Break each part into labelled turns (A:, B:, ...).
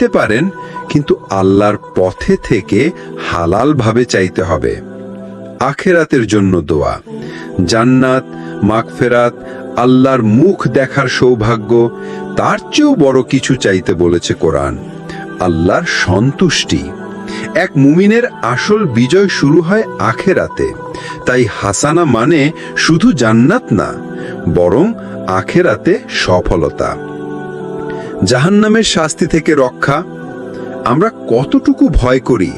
A: চাইতে পারেন, কিন্তু আল্লাহর পথে থেকে হালাল ভাবে চাইতে হবে। আখেরাতের জন্য দোয়া। জান্নাত, মাগফেরাত, আল্লাহর মুখ দেখার সৌভাগ্য, তার চেয়েও বড় কিছু চাইতে বলেছে কোরআন। আল্লাহর সন্তুষ্টি। এক মুমিনের আসল বিজয় শুরু হয় আখেরাতে। তাই হাসানা মানে শুধু জান্নাত না, বরং আখেরাতে সফলতা। জাহান্নামের শাস্তি থেকে রক্ষা। আমরা কতটুকু ভয় করি,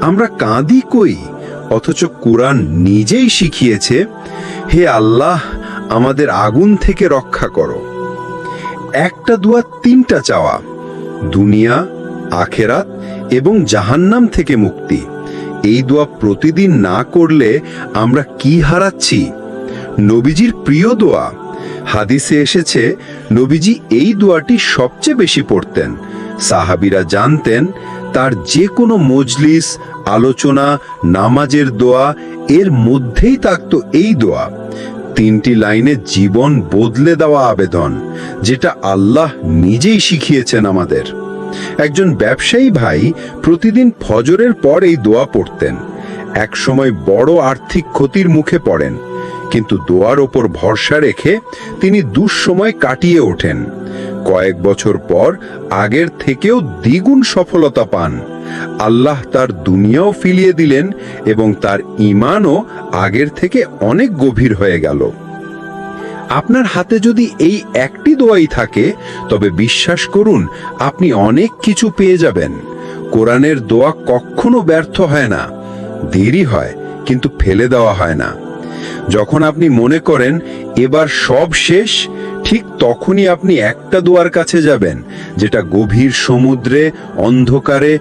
A: আমরা কাঁদি কই, অথচ কোরআন নিজেই শিখিয়েছে, হে আল্লাহ, আমাদের আগুন থেকে রক্ষা করো। একটা দুয়া, তিনটা চাওয়া, দুনিয়া, আখেরাত এবং জাহান্নাম থেকে মুক্তি। এই দোয়া প্রতিদিন না করলে আমরা কি হারাচ্ছি? নবীজির প্রিয় দোয়া হাদিসে এসেছে, নবীজি এই দোয়াটি সবচেয়ে বেশি পড়তেন। সাহাবিরা জানতেন, তার যে কোনো মজলিস, আলোচনা, নামাজের দোয়া, এর মধ্যেই থাকতো এই দোয়া। তিনটি লাইনে জীবন বদলে দেওয়া আবেদন, যেটা আল্লাহ নিজেই শিখিয়েছেন আমাদের। একজন ব্যবসায়ী ভাই প্রতিদিন ফজরের পর এই দোয়া পড়তেন। একসময় বড় আর্থিক ক্ষতির মুখে পড়েন। কিন্তু দোয়ার ওপর ভরসা রেখে তিনি দুঃসময় কাটিয়ে ওঠেন। কয়েক বছর পর আগের থেকেও দ্বিগুণ সফলতা পান। আল্লাহ তার দুনিয়াও ফিলিয়ে দিলেন এবং তার ইমানও আগের থেকে অনেক গভীর হয়ে গেল। আপনার হাতে যদি এই একটি দোয়াই থাকে, তবে বিশ্বাস করুন, আপনি অনেক কিছু পেয়ে যাবেন। কোরআনের দোয়া কখনো ব্যর্থ হয় না। দেরি হয়, কিন্তু ফেলে দেওয়া হয় না। যখন আপনি মনে করেন এবার সব শেষ, ঠিক তখনই আপনি একটা দুয়ার কাছে যাবেন, যেটা গভীর সমুদ্রে, অন্ধকারে,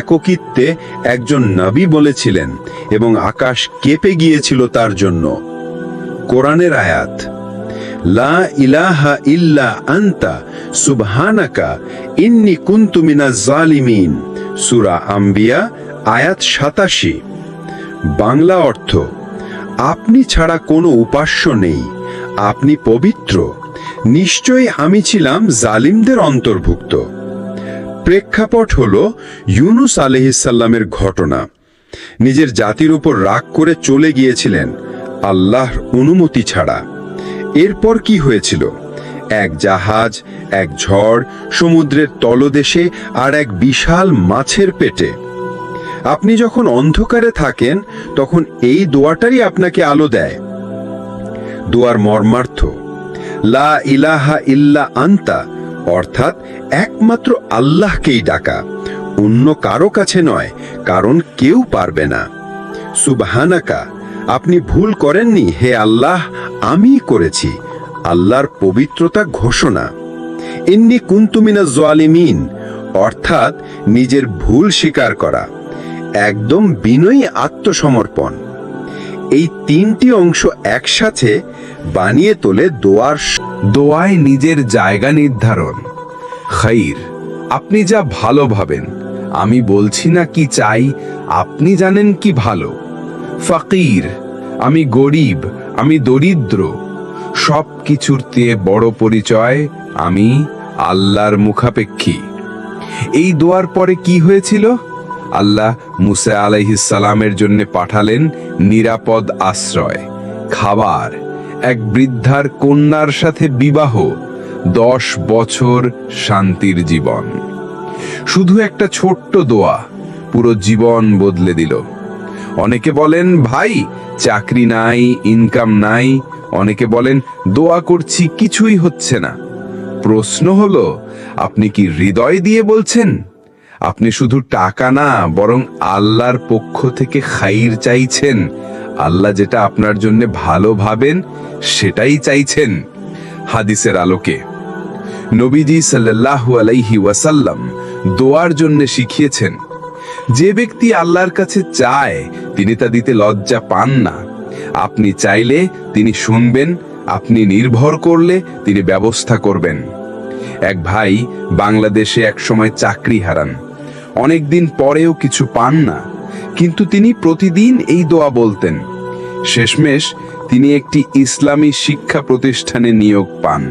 A: এককিত্বে একজন নবী বলেছিলেন এবং আকাশ কেঁপে গিয়েছিল তার জন্য। কোরআনের আয়াত, লা ইলাহা ইল্লা আন্তা সুবহানাকা ইন্নি কুনতু জালিমিন। সূরা আম্বিয়া, আয়াত 87 বাংলা অর্থ আপনি ছাড়া কোনো উপাস্য নেই। আপনি পবিত্র। নিশ্চয়ই আমি ছিলাম জালিমদের অন্তর্ভুক্ত। প্রেক্ষাপট হল ইউনুস আলহিসাল্লামের ঘটনা। নিজের জাতির উপর রাগ করে চলে গিয়েছিলেন আল্লাহর অনুমতি ছাড়া। এরপর কি হয়েছিল? এক জাহাজ, এক ঝড়, সমুদ্রের তলদেশে আর এক বিশাল মাছের পেটে। আপনি যখন অন্ধকারে থাকেন, তখন এই দোয়াটারই আপনাকে আলো দেয়। দোয়ার মর্মার্থ, লা ইলাহা ইল্লা আন্তা, অর্থাৎ একমাত্র আল্লাহকেই ডাকা। অন্য কারও কাছে নয়, কারণ কেউ পারবে না। সুবহানাকা, আপনি ভুল করেননি, হে আল্লাহ, আমি করেছি। আল্লাহর পবিত্রতা ঘোষণা। ইন্নি কুন্তুমিনা জোয়ালিমিন অর্থাৎ নিজের ভুল স্বীকার করা। একদম বিনয়ী আত্মসমর্পণ। এই তিনটি অংশ একসাথে বানিয়ে তোলে দোয়ার
B: দোয়ায় নিজের জায়গা নির্ধারণ। খাইর, আপনি যা ভালো ভাবেন, আমি বলছি না কি চাই, আপনি জানেন কি ভালো। ফকির, আমি গরিব, আমি দরিদ্র সব কিছুর চেয়ে বড় পরিচয় আমি আল্লাহর মুখাপেক্ষী। এই দোয়ার পরে কি হয়েছিল? আল্লাহ মুসা আলাইহিসালামের জন্য পাঠালেন নিরাপদ আশ্রয়, খাবার, এক বৃদ্ধার কন্যার সাথে বিবাহ, দশ বছর শান্তির জীবন। শুধু একটা ছোট্ট দোয়া পুরো জীবন বদলে দিল। অনেকে বলেন, ভাই, চাকরি নাই ইনকাম নাই। অনেকে বলেন, দোয়া করছি, কিছুই হচ্ছে না। প্রশ্ন হলো, আপনি কি হৃদয় দিয়ে বলছেন? আপনি শুধু টাকা না, বরং আল্লাহর পক্ষ থেকে খাইর চাইছেন। আল্লাহ যেটা আপনার জন্য ভালো ভাবেন, সেটাই চাইছেন। হাদিসের আলোকে। নবীজি সাল্লাল্লাহু আলাইহি ওয়াসাল্লাম দোয়ার জন্য শিখিয়েছেন, যে ব্যক্তি আল্লাহর কাছে চায়, তিনি তা দিতে লজ্জা পান না। আপনি চাইলে তিনি শুনবেন, আপনি নির্ভর করলে তিনি ব্যবস্থা করবেন। এক ভাই বাংলাদেশে একসময় চাকরি হারান। অনেকদিন পরেও কিছু পান না। কিন্তু তিনি প্রতিদিন এই দোয়া বলতেন। শেষমেশ তিনি একটি ইসলামী শিক্ষা প্রতিষ্ঠানে নিয়োগ পান।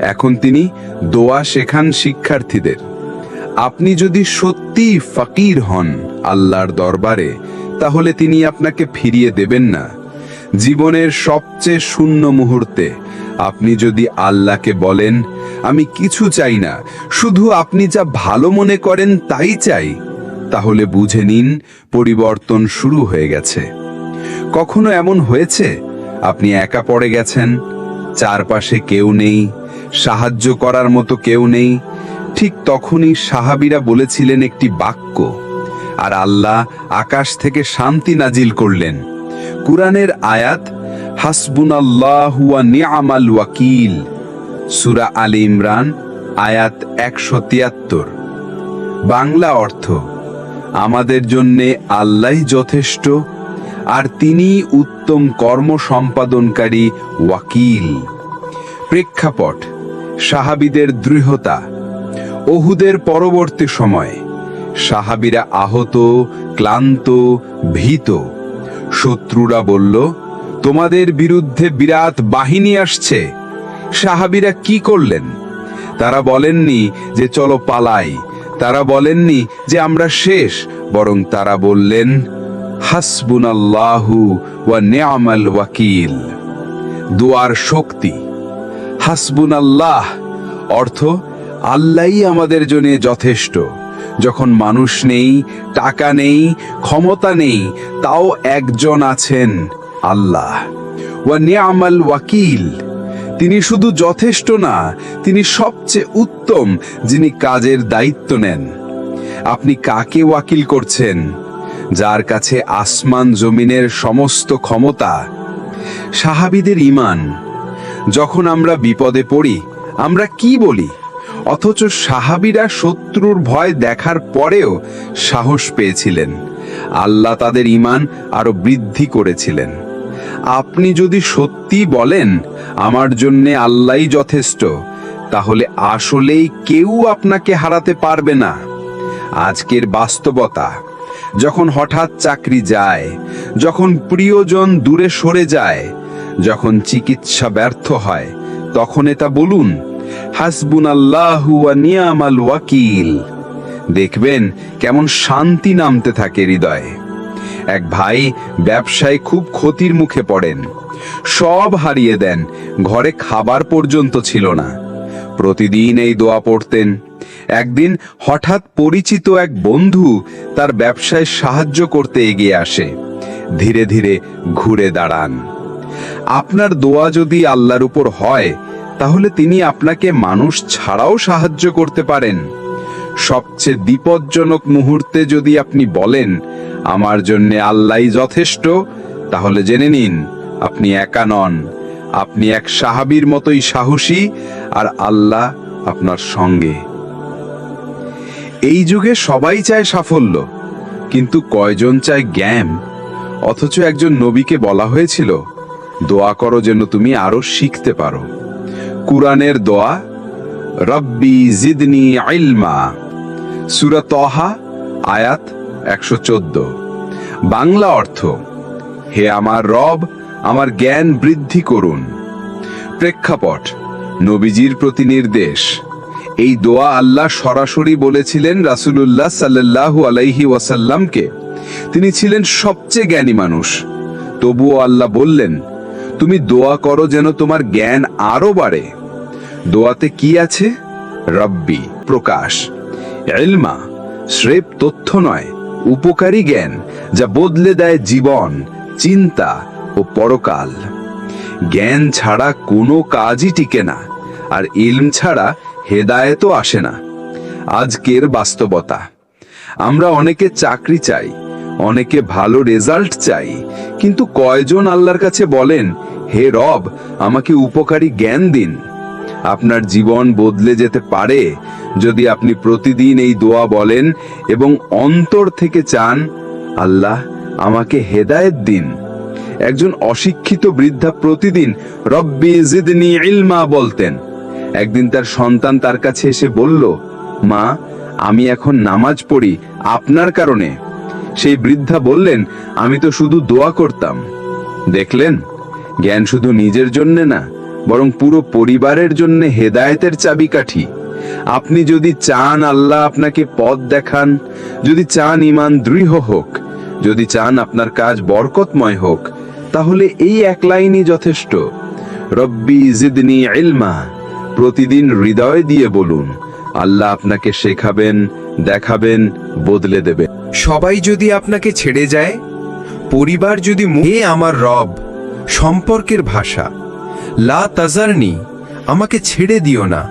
B: এখন তিনি দোয়া শেখান শিক্ষার্থীদের। আপনি যদি সত্যি ফকির হন আল্লাহর দরবারে, তাহলে তিনি আপনাকে ফিরিয়ে দেবেন না। জীবনের সবচেয়ে শূন্য মুহূর্তে আপনি যদি আল্লাহকে বলেন, আমি কিছু চাই না, শুধু আপনি যা ভালো মনে করেন তাই চাই, তাহলে বুঝে নিন পরিবর্তন শুরু হয়ে গেছে। কখনো এমন হয়েছে? আপনি একা পড়ে গেছেন, চারপাশে কেউ নেই, সাহায্য করার মতো কেউ নেই, ঠিক তখনই সাহাবিরা বলেছিলেন একটি বাক্য, আর আল্লাহ আকাশ থেকে শান্তি নাজিল করলেন। কুরআনের আয়াত হাসবুনাল্লাহু ওয়া নি'মাল ওয়াকিল। সূরা আলী ইমরান, আয়াত একশো তিয়াত্তর। বাংলা অর্থ, আমাদের জন্যে আল্লাহই যথেষ্ট, আর তিনি উত্তম কর্ম সম্পাদনকারী ওয়াকিল। প্রেক্ষাপট, সাহাবিদের দৃঢ়তা। ওহুদের পরবর্তী সময়, সাহাবিরা আহত, ক্লান্ত, ভীত। শত্রুরা বলল তোমাদের বিরুদ্ধে বিরাট বাহিনী আসছে। সাহাবিরা কি করলেন? তারা বলেননি যে, চলো পালাই। তারা বলেননি যে, আমরা শেষ। বরং তারা বললেন, হাসবুনাল্লাহু ওয়া নি'মাল ওয়াকিল। দুয়ার শক্তি। হাসবুনাল্লাহ অর্থ, আল্লাহই আমাদের জন্য যথেষ্ট। যখন মানুষ নেই, টাকা নেই, ক্ষমতা নেই, তাও একজন আছেন। আল্লাহ। ওয়া নি'মাল ওয়াকিল। তিনি শুধু যথেষ্ট না, তিনি সবচেয়ে উত্তম, যিনি কাজের দায়িত্ব নেন। আপনি কাকে ওয়াকিল করছেন? যার কাছে আসমান জমিনের সমস্ত ক্ষমতা। সাহাবিদের ইমান যখন আমরা বিপদে পড়ি, আমরা কি বলি? অথচ সাহাবিরা শত্রুর ভয় দেখার পরেও সাহস পেয়েছিলেন। আল্লাহ তাদের ইমান আরও বৃদ্ধি করেছিলেন। আপনি যদি সত্যি বলেন, আমার জন্যে আল্লাহই যথেষ্ট, তাহলে আসলেই কেউ আপনাকে হারাতে পারবে না। আজকের বাস্তবতা, যখন হঠাৎ চাকরি যায়, যখন প্রিয়জন দূরে সরে যায়, যখন চিকিৎসা ব্যর্থ হয়, তখন এটা বলুন হাসবুন আল্লাহু নিয়ামাল ওয়াকিল। দেখবেন কেমন শান্তি নামতে থাকে হৃদয়ে। এক ভাই ব্যবসায় খুব ক্ষতির মুখে পড়েন। সব হারিয়ে দেন, ঘরে খাবার পর্যন্ত ছিল না। প্রতিদিন এই দোয়া পড়তেন। একদিন হঠাৎ পরিচিত এক বন্ধু তার ব্যবসায় সাহায্য করতে এগিয়ে আসে। ধীরে ধীরে ঘুরে দাঁড়ান। আপনার দোয়া যদি আল্লাহর উপর হয়, তাহলে তিনি আপনাকে মানুষ ছাড়াও সাহায্য করতে পারেন। সবচেয়ে বিপজ্জনক মুহূর্তে যদি আপনি বলেন, আমার জন্য আল্লাহই যথেষ্ট, তাহলে জেনে নিন, আপনি একা নন। আপনি এক সাহাবীর মতোই সাহসী আর আল্লাহ আপনার সঙ্গে। এই যুগে সবাই চায় সাফল্য, কিন্তু কয়জন চায় জ্ঞান? অথচ একজন নবীকে বলা হয়েছিল, দোয়া করো যেন তুমি আরও শিখতে পারো। কুরআনের দোয়া, রব্বি জিদনি ইলমা। সূরা তহা, আয়াত একশো চোদ্দ। বাংলা অর্থ, হে আমার রব, আমার জ্ঞান বৃদ্ধি করুন। প্রেক্ষাপট, নবীজির প্রতি নির্দেশ। এই দোয়া আল্লাহ সরাসরি বলেছিলেন রাসূলুল্লাহ সাল্লাল্লাহু আলাইহি ওয়াসাল্লামকে। তিনি ছিলেন সবচেয়ে জ্ঞানী মানুষ। তবুও আল্লাহ বললেন, তুমি দোয়া করো যেন তোমার জ্ঞান আরও বাড়ে। দোয়াতে কি আছে? রব্বি, প্রকাশ। এলমা শ্রেপ তথ্য নয়, উপকারী জ্ঞান, যা বদলে দেয় জীবন, চিন্তা ও পরকাল। জ্ঞান ছাড়া কোনো কাজই টিকে না, আর ইলম ছাড়া হেদায়েতও আসে না। আজকের বাস্তবতা। আমরা অনেকে চাকরি চাই, অনেকে ভালো রেজাল্ট চাই, কিন্তু কয়জন আল্লাহর কাছে বলেন, হে রব, আমাকে উপকারী জ্ঞান দিন। আপনার জীবন বদলে যেতে পারে যদি আপনি প্রতিদিন এই দোয়া বলেন এবং অন্তর থেকে চান, আল্লাহ আমাকে হেদায়েত দিন। একজন অশিক্ষিত বৃদ্ধা প্রতিদিন, রব্বি জিদনি ইলমা বলতেন। একদিন তার সন্তান তার কাছে এসে বলল, মা, আমি এখন নামাজ পড়ি আপনার কারণে। সেই বৃদ্ধা বললেন, আমি তো শুধু দোয়া করতাম। দেখলেন, জ্ঞান শুধু নিজের জন্য না বরং পুরো পরিবারের জন্য হেদায়েতের চাবিকাঠি। আপনি যদি চান আল্লাহ আপনাকে পথ দেখান, যদি চান ইমান দৃঢ় হোক, যদি চান আপনার কাজ বরকতময় হোক, তাহলে এই এক লাইনই যথেষ্ট। রব্বি জিদনি ইলমা, প্রতিদিন হৃদয় দিয়ে বলুন, আল্লাহ আপনাকে শেখাবেন, দেখাবেন, বদলে দেবেন।
C: সবাই যদি আপনাকে ছেড়ে যায়, পরিবার যদি মু- হে আমার রব, সম্পর্কের ভাষা। লা তাজারনি, আমাকে ছেড়ে দিও না।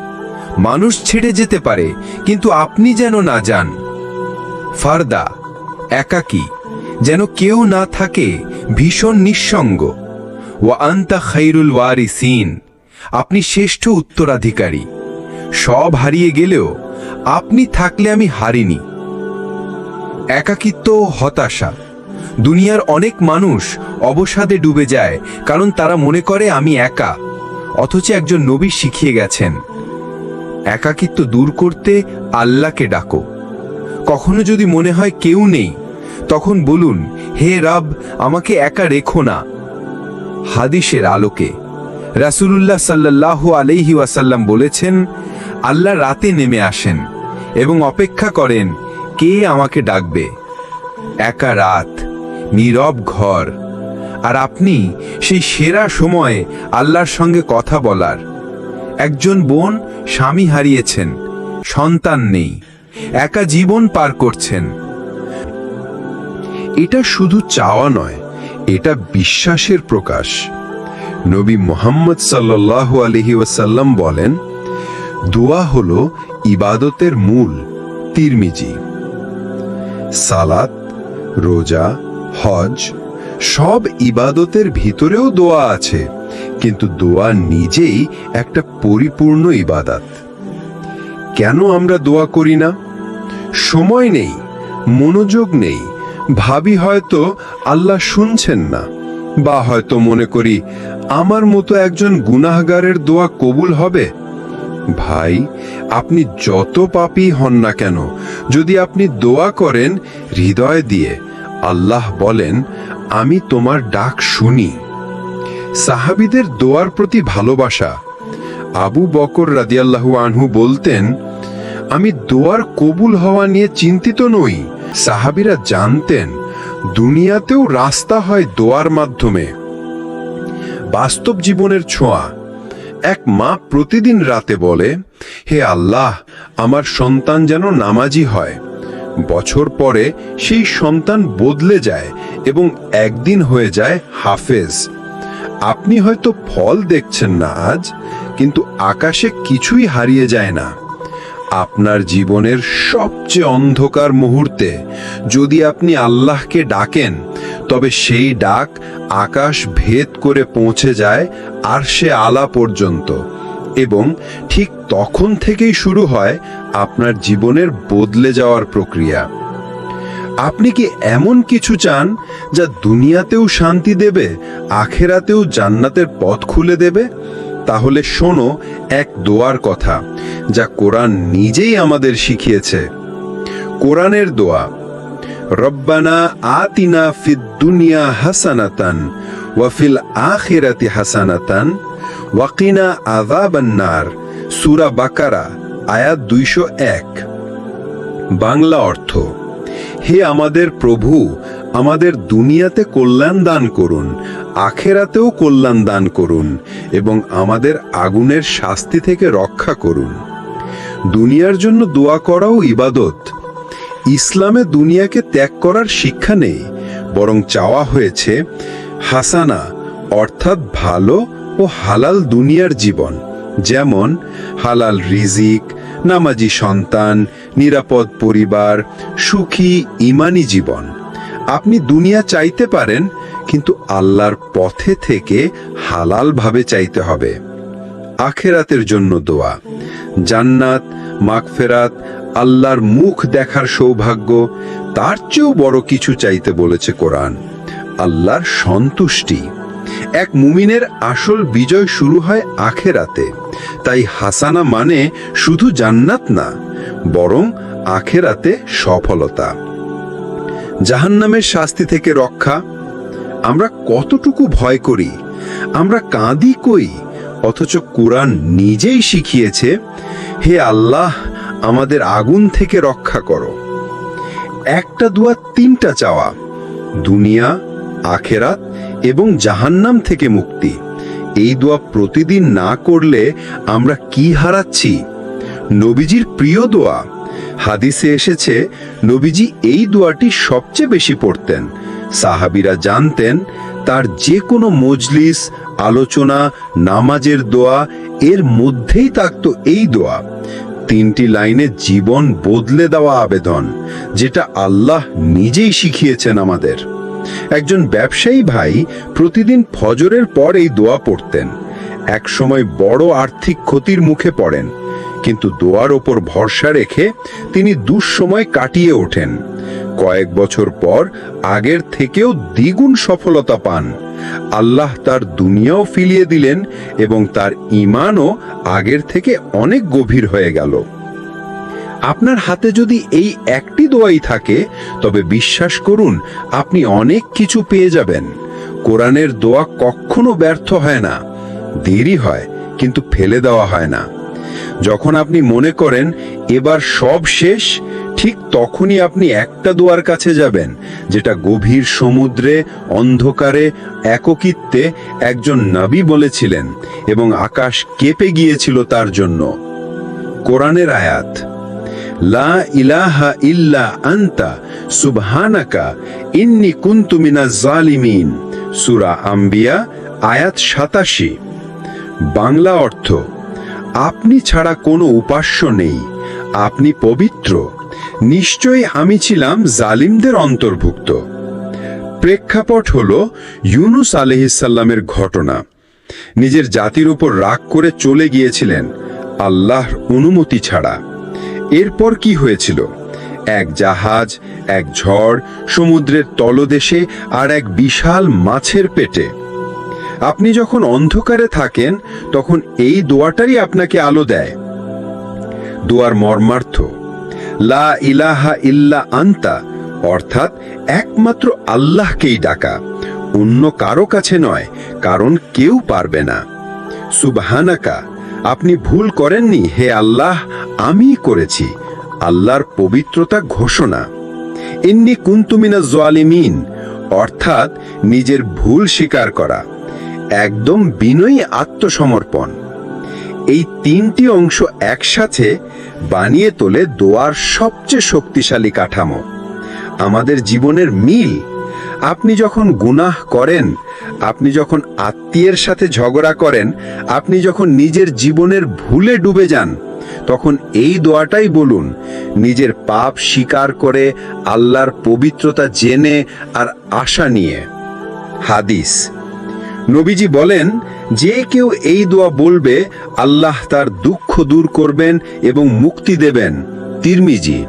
C: মানুষ ছেড়ে যেতে পারে, কিন্তু আপনি যেন না যান। ফারদা, একাকী, যেন কেউ না থাকে, ভীষণ নিঃসঙ্গ। ও আন্তা খাইরুল ওয়ারিসিন, আপনি শ্রেষ্ঠ উত্তরাধিকারী। সব হারিয়ে গেলেও আপনি থাকলে আমি হারিনি। একাকিত্ব হতাশা দুনিয়ার অনেক মানুষ অবসাদে ডুবে যায়, কারণ তারা মনে করে, আমি একা। অথচ একজন নবী শিখিয়ে গেছেন, একাকিত্ব দূর করতে আল্লাহকে ডাকো। কখনো যদি মনে হয় কেউ নেই, তখন বলুন, হে রাব, আমাকে একা রেখো না। হাদিসের আলোকে রাসূলুল্লাহ সাল্লাল্লাহু আলাইহি ওয়াসাল্লাম বলেছেন, আল্লাহ রাতে নেমে আসেন এবং অপেক্ষা করেন, কে আমাকে ডাকবে? একা রাত নীরব ঘর। আর আপনি সেই সেরা সময়ে আল্লাহর সঙ্গে কথা বলার। একজন বোন স্বামী হারিয়েছেন, সন্তান নেই, একা জীবন পার করছেন।
A: এটা শুধু চাওয়া নয়, এটা বিশ্বাসের প্রকাশ। নবী মোহাম্মদ সাল্লাল্লাহু আলহি ওয়াসাল্লাম বলেন, দোয়া হল ইবাদতের মূল, তিরমিজি। সালাত, রোজা হজ সব ইবাদতের ভিতরেও দোয়া আছে, কিন্তু দোয়া নিজেই একটা পরিপূর্ণ ইবাদাত। কেন আমরা দোয়া করি না? সময় নেই, মনোযোগ নেই, ভাবি হয়তো আল্লাহ শুনছেন না, বা হয়তো মনে করি আমার মতো একজন গুনাহগারের দোয়া কবুল হবে। ভাই, আপনি যত পাপী হন না কেন, যদি আপনি দোয়া করেন হৃদয় দিয়ে আল্লাহ বলেন, আমি তোমার ডাক শুনি। সাহাবিদের দোয়ার প্রতি ভালোবাসা। আবু বকর রাদিয়াল্লাহু আনহু বলতেন, আমি দোয়ার কবুল হওয়া নিয়ে চিন্তিত নই। সাহাবিরা জানতেন, দুনিয়াতেও রাস্তা হয় দোয়ার মাধ্যমে। বাস্তব জীবনের ছোঁয়া। এক মা প্রতিদিন রাতে বলে, হে আল্লাহ, আমার সন্তান যেন নামাজি হয়। বছর পরে সেই সন্তান বদলে যায় এবং একদিন হয়ে যায় হাফেজ। আপনি হয়তো ফল দেখছেন না আজ, কিন্তু আকাশে কিছুই হারিয়ে যায় না। আপনার জীবনের সবচেয়ে অন্ধকার মুহূর্তে যদি আপনি আল্লাহকে ডাকেন, তবে সেই ডাক আকাশ ভেদ করে পৌঁছে যায় আর সে আলা পর্যন্ত। এবং ঠিক তখন থেকেই শুরু হয় আপনার জীবনের বদলে যাওয়ার প্রক্রিয়া। আপনি কি এমন কিছু চান যা দুনিয়াতেও শান্তি দেবে, আখেরাতেও জান্নাতের পথ খুলে দেবে? তাহলে শোনো, এক দোয়ার কথা, যা কোরআন নিজেই আমাদের শিখিয়েছে। কোরআনের দোয়া, রব্বানা আতিনা ফিদ দুনিয়া হাসানাতান ওয়া ফিল আখিরাতি হাসানাতান ওয়াকিনা আযাবান্নার সূরা বাকারা, আয়াত দুইশো এক। বাংলা অর্থ, হে আমাদের প্রভু, আমাদের দুনিয়াতে কল্যাণ দান করুন, আখেরাতেও কল্যাণ দান করুন, এবং আমাদের আগুনের শাস্তি থেকে রক্ষা করুন। দুনিয়ার জন্য দোয়া করাও ইবাদত। ইসলামে দুনিয়াকে ত্যাগ করার শিক্ষা নেই, বরং চাওয়া হয়েছে হাসানা, অর্থাৎ ভালো ও হালাল দুনিয়ার জীবন, যেমন হালাল রিজিক, নামাজি সন্তান, নিরাপদ পরিবার, সুখী, ইমানি জীবন। আপনি দুনিয়া চাইতে পারেন, কিন্তু আল্লাহর পথে থেকে হালালভাবে চাইতে হবে। আখেরাতের জন্য দোয়া। জান্নাত, মাগফেরাত, আল্লাহর মুখ দেখার সৌভাগ্য, তার চেয়েও বড় কিছু চাইতে বলেছে কোরআন। আল্লাহর সন্তুষ্টি। এক মুমিনের আসল বিজয় শুরু হয় আখেরাতে। তাই হাসানা মানে শুধু জান্নাত না, বরং আখেরাতে সফলতা। জাহান্নামের শাস্তি থেকে রক্ষা। আমরা কতটুকু ভয় করি, আমরা কাঁদি কই, অথচ কোরআন নিজেই শিখিয়েছে, হে আল্লাহ, আমাদের আগুন থেকে রক্ষা করো। একটা দুয়া তিনটা চাওয়া, দুনিয়া, আখেরাত এবং জাহান্নাম থেকে মুক্তি। এই দোয়া প্রতিদিন না করলে আমরা কি হারাচ্ছি? নবীজির প্রিয় দোয়া। হাদিসে এসেছে, নবীজি এই দোয়াটি সবচেয়ে বেশি পড়তেন। সাহাবিরা জানতেন, তার যে কোনো মজলিস, আলোচনা, নামাজের দোয়া, এর মধ্যেই থাকতো এই দোয়া। তিনটি লাইনে জীবন বদলে দেওয়া আবেদন, যেটা আল্লাহ নিজেই শিখিয়েছেন আমাদের। একজন ব্যবসায়ী ভাই প্রতিদিন ফজরের পর এই দোয়া পড়তেন। এক সময় বড় আর্থিক ক্ষতির মুখে পড়েন, কিন্তু দোয়ার ওপর ভরসা রেখে তিনি দুঃসময় কাটিয়ে ওঠেন। কয়েক বছর পর আগের থেকেও দ্বিগুণ সফলতা পান। আল্লাহ তার দুনিয়াও ফিলিয়ে দিলেন এবং তার ইমানও আগের থেকে অনেক গভীর হয়ে গেল। আপনার হাতে যদি এই একটি দোয়াই থাকে, তবে বিশ্বাস করুন, আপনি অনেক কিছু পেয়ে যাবেন। কোরআনের দোয়া কখনো ব্যর্থ হয় না। দেরি হয়, কিন্তু ফেলে দেওয়া হয় না। যখন আপনি মনে করেন, এবার সব শেষ ঠিক তখনই আপনি একটা দোয়ার কাছে যাবেন, যেটা গভীর সমুদ্রে, অন্ধকারে, এককিত্বে একজন নবী বলেছিলেন এবং আকাশ কেঁপে গিয়েছিল তার জন্য। কোরআনের আয়াত। লা ইলাহা ইল্লা আন্তা, সুবহানাকা, ইন্নি কুনতু জালিমিন। সূরা আম্বিয়া, আয়াত সাতাশি। বাংলা অর্থ, আপনি ছাড়া কোনো উপাস্য নেই, আপনি পবিত্র। নিশ্চয়ই আমি ছিলাম জালিমদের অন্তর্ভুক্ত। প্রেক্ষাপট হল ইউনুস আলহিসাল্লামের ঘটনা। নিজের জাতির উপর রাগ করে চলে গিয়েছিলেন, আল্লাহর অনুমতি ছাড়া। এরপর কি হয়েছিল? এক জাহাজ, এক ঝড়, সমুদ্রের তলদেশে আর এক বিশাল মাছের পেটে। আপনি যখন অন্ধকারে থাকেন, তখন এই দোয়াটাই আপনাকে আলো দেয়। দোয়ার মর্মার্থ, লা ইলাহা ইল্লা আন্তা, অর্থাৎ একমাত্র আল্লাহকেই ডাকা। অন্য কারও কাছে নয়, কারণ কেউ পারবে না। সুবহানাকা আপনি ভুল করেননি, হে আল্লাহ আমিই করেছি। আল্লাহর পবিত্রতা ঘোষণা। ইন্নি কুন্তুমিনা জোয়ালিমিন অর্থাৎ নিজের ভুল স্বীকার করা, একদম বিনয়ী আত্মসমর্পণ। এই তিনটি অংশ একসাথে বানিয়ে তোলে দোয়ার সবচেয়ে শক্তিশালী কাঠামো। আমাদের জীবনের মিল আপনি যখন গুনাহ করেন, আপনি যখন আত্মীয়ের সাথে ঝগড়া করেন, আপনি যখন নিজের জীবনের ভুলে ডুবে যান, তখন এই দোয়াটাই বলুন, নিজের পাপ স্বীকার করে আল্লাহর পবিত্রতা জেনে আর আশা নিয়ে। হাদিস। নবীজি বলেন, যে কেউ এই দোয়া বলবে, আল্লাহ তার দুঃখ দূর করবেন এবং মুক্তি দেবেন। তিরমিজি।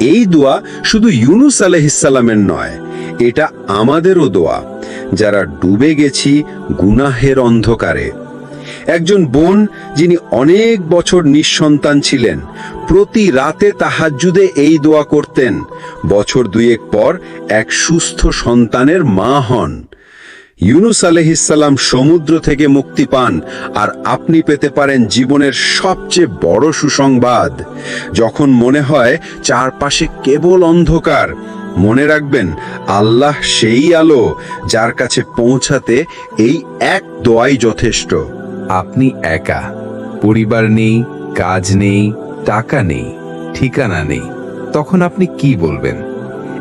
A: এই দোয়া শুধু ইউনুস আলহিসাল্লামের নয় এটা আমাদেরও দোয়া, যারা ডুবে গেছি গুনাহের অন্ধকারে। একজন বোন যিনি অনেক বছর নিঃসন্তান ছিলেন, প্রতি রাতে তাহাজ্জুদে এই দোয়া করতেন, বছর দুয়েক পর এক সুস্থ সন্তানের মা হন। ইউনুস আলহিসাল্লাম সমুদ্র থেকে মুক্তি পান, আর আপনি পেতে পারেন জীবনের সবচেয়ে বড় সুসংবাদ, যখন মনে হয় চারপাশে কেবল অন্ধকার মনে রাখবেন, আল্লাহ সেই আলো যার কাছে পৌঁছাতে এই এক দোয়াই যথেষ্ট।
B: আপনি একা, পরিবার নেই, কাজ নেই, টাকা নেই, ঠিকানা নেই, তখন আপনি কি বলবেন?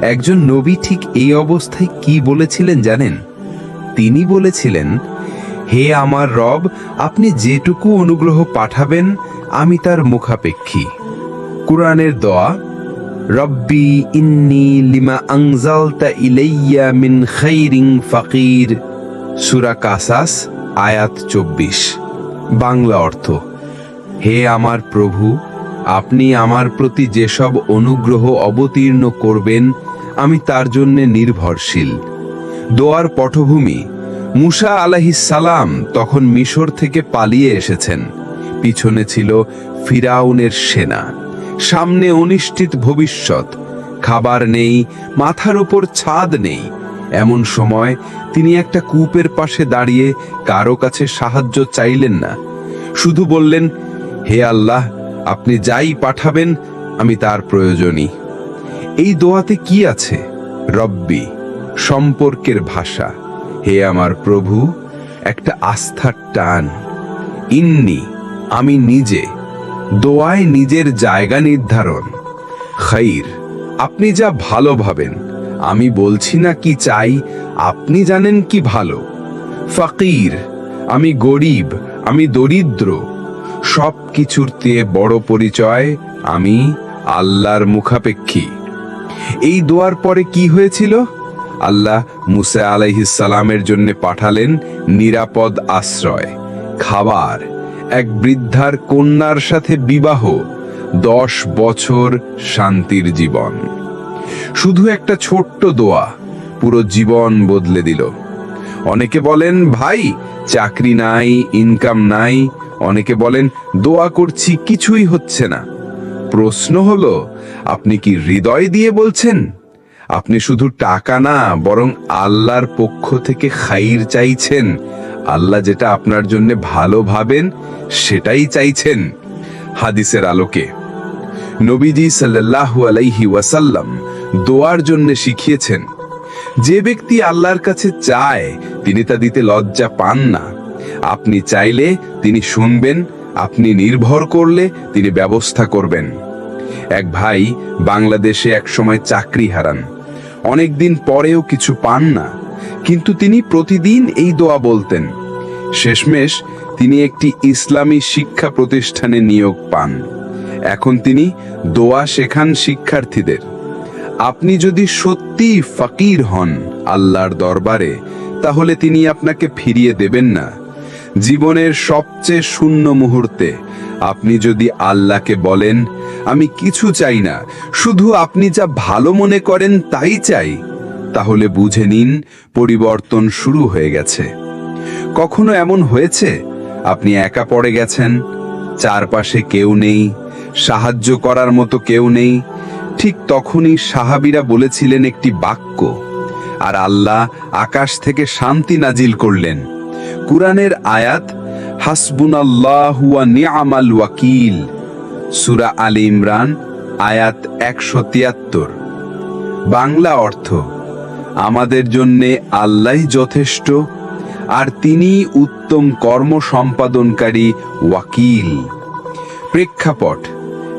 B: একজন নবী ঠিক এই অবস্থায় কি বলেছিলেন জানেন? তিনি বলেছিলেন, হে আমার রব, আপনি যেটুকু অনুগ্রহ পাঠাবেন, আমি তার মুখাপেক্ষী। কোরআনের দোয়া রব্বি ইন্নি লিমা আংজালতা ইলাইয়া মিন খাইরিং ফাকির। সুরা কাসাস, আয়াত চব্বিশ। বাংলা অর্থ, হে আমার প্রভু, আপনি আমার প্রতি যেসব অনুগ্রহ অবতীর্ণ করবেন, আমি তার জন্যে নির্ভরশীল। দোয়ার পটভূমি, মুসা সালাম তখন মিশর থেকে পালিয়ে এসেছেন। পিছনে ছিল ফিরাউনের সেনা। সামনে অনিশ্চিত ভবিষ্যৎ। খাবার নেই, মাথার উপর ছাদ নেই। এমন সময় তিনি একটা কূপের পাশে দাঁড়িয়ে কারও কাছে সাহায্য চাইলেন না। শুধু বললেন, হে আল্লাহ, আপনি যাই পাঠাবেন, আমি তার প্রয়োজনই এই দোয়াতে কি আছে? রব্বি, সম্পর্কের ভাষা। হে আমার প্রভু, একটা আস্থার টান। ইন্নি, আমি নিজে দোয়ায় নিজের জায়গা নির্ধারণ। খাইর, আপনি যা ভালো ভাবেন, আমি বলছি না কি চাই, আপনি জানেন কি ভালো। ফকির, আমি গরিব, আমি দরিদ্র সব কিছুর চেয়ে বড় পরিচয় আমি আল্লাহর মুখাপেক্ষী। এই দোয়ার পরে কি হয়েছিল? আল্লাহ মুসা আলাইহিসালামের জন্য পাঠালেন নিরাপদ আশ্রয়, খাবার। এক বৃদ্ধার কন্যার সাথে বিবাহ, দশ বছর শান্তির জীবন। শুধু একটা ছোট্ট দোয়া, পুরো জীবন বদলে দিল। অনেকে বলেন, ভাই, চাকরি নাই ইনকাম নাই। অনেকে বলেন, দোয়া করছি, কিছুই হচ্ছে না। প্রশ্ন হলো, আপনি কি হৃদয় দিয়ে বলছেন? আপনি শুধু টাকা না, বরং আল্লাহর পক্ষ থেকে খাইর চাইছেন। আল্লাহ যেটা আপনার জন্য ভালো ভাবেন, সেটাই চাইছেন হাদিসের আলোকে। নবীজি সাল্লাল্লাহু আলাইহি ওয়াসাল্লাম দোয়ার জন্য শিখিয়েছেন, যে ব্যক্তি আল্লাহর কাছে চায়, তিনি তা দিতে লজ্জা পান না। আপনি চাইলে তিনি শুনবেন, আপনি নির্ভর করলে তিনি ব্যবস্থা করবেন। এক ভাই বাংলাদেশে একসময় চাকরি হারান, অনেকদিন পরেও কিছু পান না। কিন্তু তিনি প্রতিদিন এই দোয়া বলতেন। শেষমেশ তিনি একটি ইসলামী শিক্ষা প্রতিষ্ঠানে নিয়োগ পান। এখন তিনি দোয়া শেখান শিক্ষার্থীদের। আপনি যদি সত্যি ফকির হন আল্লাহর দরবারে, তাহলে তিনি আপনাকে ফিরিয়ে দেবেন না। জীবনের সবচেয়ে শূন্য মুহূর্তে আপনি যদি আল্লাহকে বলেন, আমি কিছু চাই না, শুধু আপনি যা ভালো মনে করেন তাই চাই। তাহলে বুঝে নিন, পরিবর্তন শুরু হয়ে গেছে। কখনো এমন হয়েছে? আপনি একা পড়ে গেছেন, চারপাশে কেউ নেই, সাহায্য করার মতো কেউ নেই। ঠিক তখনই সাহাবীরা বলেছিলেন একটি বাক্য, আর আল্লাহ আকাশ থেকে শান্তি নাজিল করলেন। কুরআনের আয়াত, হাসবুনাল্লাহু ওয়া নি'মাল ওয়াকিল, সূরা আলী ইমরান, আয়াত একশো তিয়াত্তর। বাংলা অর্থ আমাদের জন্যে আল্লাহ যথেষ্ট, আর তিনি উত্তম কর্ম সম্পাদনকারী ওয়াকিল। প্রেক্ষাপট,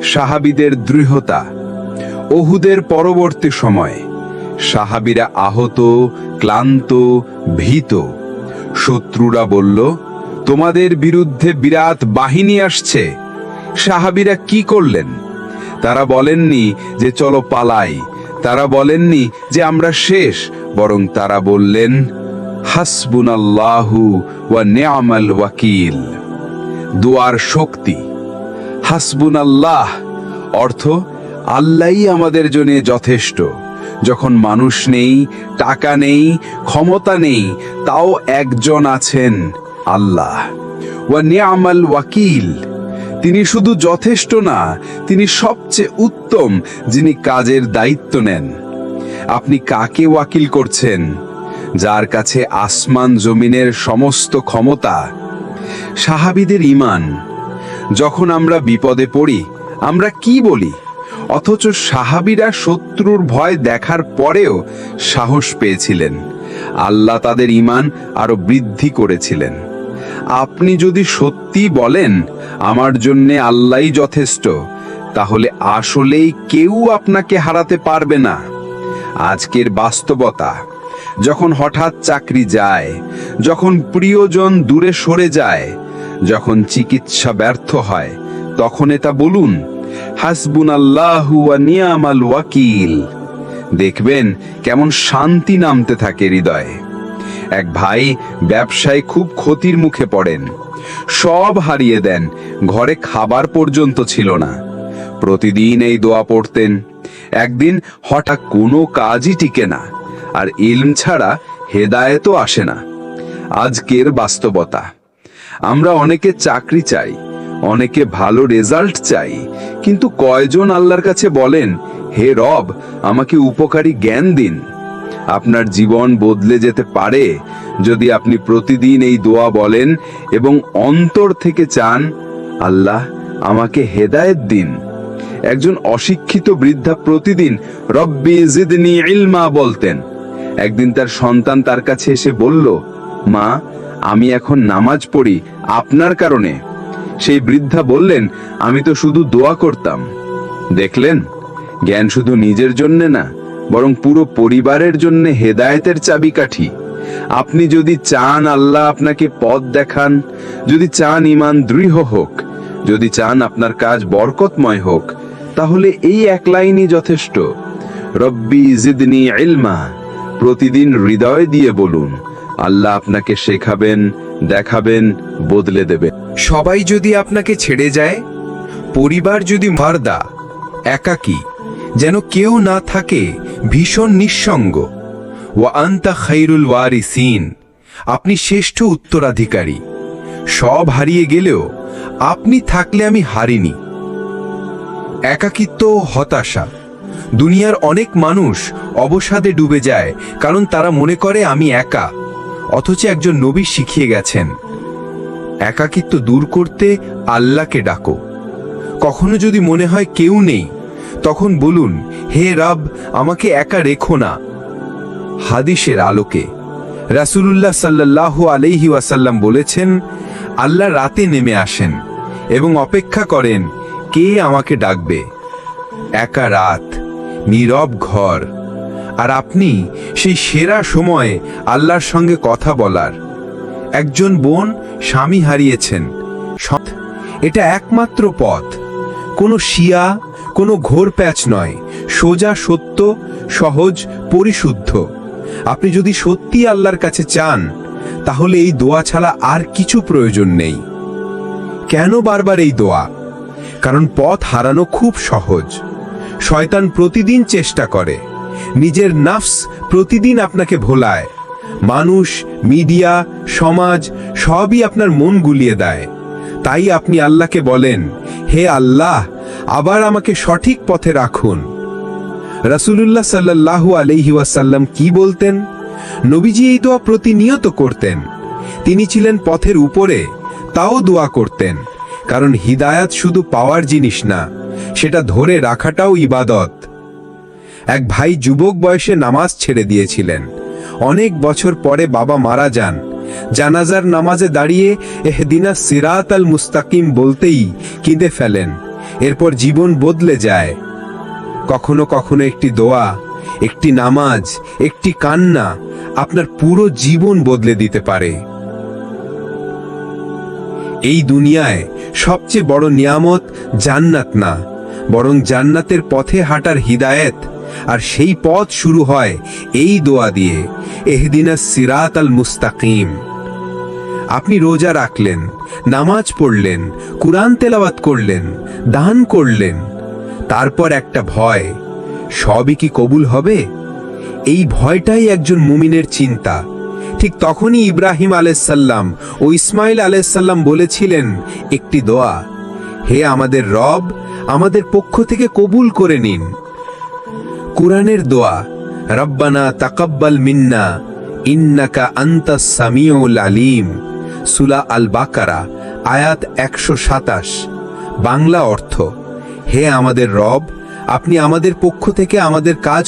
B: সাহাবিদের দৃঢ়তা, ওহুদের পরবর্তী সময়ে। সাহাবিরা আহত, ক্লান্ত, ভীত। শত্রুরা বলল, তোমাদের বিরুদ্ধে বিরাট বাহিনী আসছে। সাহাবিরা কি করলেন? তারা বলেননি যে, চলো পালাই তারা বলেননি যে আমরা শেষ, বরং তারা বললেন, হাসবুনাল্লাহু ওয়া নি'মাল ওয়াকিল। দুয়ার শক্তি। হাসবুনাল্লাহ অর্থ, আল্লাহই আমাদের জন্য যথেষ্ট। যখন মানুষ নেই, টাকা নেই, ক্ষমতা নেই, তাও একজন আছেন আল্লাহ। ওয়া নি'মাল ওয়াকিল। তিনি শুধু যথেষ্ট না, তিনি সবচেয়ে উত্তম যিনি কাজের দায়িত্ব নেন। আপনি কাকে ওয়াকিল করছেন? যার কাছে আসমান জমিনের সমস্ত ক্ষমতা। সাহাবিদের ইমান যখন আমরা বিপদে পড়ি, আমরা কি বলি? অথচ সাহাবিরা শত্রুর ভয় দেখার পরেও সাহস পেয়েছিলেন। আল্লাহ তাদের ইমান আরও বৃদ্ধি করেছিলেন। আপনি যদি সত্যি বলেন, আমার জন্যে আল্লাহই যথেষ্ট, তাহলে আসলেই কেউ আপনাকে হারাতে পারবে না। আজকের বাস্তবতা, যখন হঠাৎ চাকরি যায়, যখন প্রিয়জন দূরে সরে যায়, যখন চিকিৎসা ব্যর্থ হয়, তখন এটা বলুন হাসবুন আল্লাহু ওয়াকিল। দেখবেন কেমন শান্তি নামতে থাকে হৃদয়ে। এক ভাই ব্যবসায় খুব ক্ষতির মুখে পড়েন। সব হারিয়ে দেন, ঘরে খাবার পর্যন্ত ছিল না। প্রতিদিন এই দোয়া পড়তেন, একদিন হঠাৎ কোনো কাজই টিকে না, আর ইলম ছাড়া হেদায়েতও আসে না। আজকের বাস্তবতা, আমরা অনেকে চাকরি চাই, অনেকে ভালো রেজাল্ট চাই, কিন্তু কয়জন আল্লাহর কাছে বলেন, হে রব, আমাকে উপকারী জ্ঞান দিন। আপনার জীবন বদলে যেতে পারে যদি আপনি প্রতিদিন এই দোয়া বলেন এবং অন্তর থেকে চান, আল্লাহ আমাকে হেদায়েত দিন। একজন অশিক্ষিত বৃদ্ধা প্রতিদিন, রব্বি জিদনি ইলমা বলতেন। একদিন তার সন্তান তার কাছে এসে বলল, মা, আমি এখন নামাজ পড়ি আপনার কারণে। সেই বৃদ্ধা বললেন, আমি তো শুধু দোয়া করতাম। দেখলেন, জ্ঞান শুধু নিজের জন্য না বরং পুরো পরিবারের জন্য হেদায়েতের চাবিকাঠি। আপনি যদি চান আল্লাহ আপনাকে পথ দেখান, যদি চান ইমান দৃঢ় হোক, যদি চান আপনার কাজ বরকতময় হোক, তাহলে এই এক লাইনই যথেষ্ট। রব্বি জিদনি ইলমা, প্রতিদিন হৃদয় দিয়ে বলুন, আল্লাহ আপনাকে শেখাবেন, দেখাবেন, বদলে দেবেন।
C: সবাই যদি আপনাকে ছেড়ে যায়, পরিবার যদি মারদা, একাকী যেন কেউ না থাকে ভীষণ নিঃসঙ্গ। ওয়া আন্তা খাইরুল ওয়ারিসিন, আপনি শ্রেষ্ঠ উত্তরাধিকারী। সব হারিয়ে গেলেও আপনি থাকলে আমি হারিনি। একাকিত্ব হতাশা। দুনিয়ার অনেক মানুষ অবসাদে ডুবে যায় কারণ তারা মনে করে আমি একা, অথচ একজন নবী শিখিয়ে গেছেন, একাকিত্ব দূর করতে আল্লাহকে ডাকো। কখনো যদি মনে হয় কেউ নেই তখন বলুন, হে রাব, আমাকে একা রেখো না। হাদিসের আলোকে রাসূলুল্লাহ সাল্লাল্লাহু আলাইহি ওয়াসাল্লাম বলেছেন, আল্লাহ রাতে নেমে আসেন এবং অপেক্ষা করেন, কে আমাকে ডাকবে? একা রাত, নীরব ঘর, আর আপনি সেই সেরা সময়ে আল্লাহর সঙ্গে কথা বলার। একজন বোন স্বামী হারিয়েছেন। এটা একমাত্র পথ। কোনো শিয়া কোনো ঘোর প্যাচ নয়। সোজা, সত্য, সহজ, পরিশুদ্ধ। আপনি যদি সত্যি আল্লাহর কাছে চান, তাহলে এই দোয়া ছাড়া আর কিছু প্রয়োজন নেই। কেন বারবার এই দোয়া? কারণ পথ হারানো খুব সহজ। শয়তান প্রতিদিন চেষ্টা করে। নিজের নাফস প্রতিদিন আপনাকে ভোলায়। মানুষ, মিডিয়া, সমাজ সবই আপনার মন গুলিয়ে দেয়। তাই আপনি আল্লাহকে বলেন, হে আল্লাহ আবার আমাকে সঠিক পথে রাখুন। রাসূলুল্লাহ সাল্লাল্লাহু আলাইহি ওয়াসাল্লাম কি বলতেন? নবীজি এই দোয়া প্রতিনিয়ত করতেন। তিনি ছিলেন পথের উপরে, তাও দোয়া করতেন। কারণ হিদায়াত শুধু পাওয়ার জিনিস না, সেটা ধরে রাখাটাও ইবাদত। এক ভাই যুবক বয়সে নামাজ ছেড়ে দিয়েছিলেন। অনেক বছর পরে বাবা মারা যান। জানাজার নামাজে দাঁড়িয়ে এহদিনা সিরাত আল মুস্তাকিম বলতেই কিঁদে ফেলেন। এরপর জীবন বদলে যায়। কখনো কখনো একটি দোয়া, একটি নামাজ, একটি কান্না আপনার পুরো জীবন বদলে দিতে পারে। এই দুনিয়ায় সবচেয়ে বড় নিয়ামত জান্নাত না, বরং জান্নাতের পথে হাঁটার হিদায়েত। আর সেই পথ শুরু হয় এই দোয়া দিয়ে, এহদিনা সিরাত আল মুস্তাকিম। আপনি রোজা রাখলেন, নামাজ পড়লেন, কুরআন তেলাওয়াত করলেন, দান করলেন। তারপর একটা ভয়, সবই কি কবুল হবে? এই ভয়টাই একজন মুমিনের চিন্তা। ঠিক তখনই ইব্রাহিম আলাইসাল্লাম ও ইসমাইল আলাইসাল্লাম বলেছিলেন, একটি দোয়া, হে আমাদের রব, আমাদের পক্ষ থেকে কবুল করে নিন। কুরআনের দোয়া, রব্বানা তাকাব্বাল মিন্না, ইন্নাকা সামিউল আলিম। সুলা আল বাকারা আয়াত একশো সাতাশ। বাংলা অর্থ, হে আমাদের রব, আপনি আমাদের পক্ষ থেকে আমাদের কাজ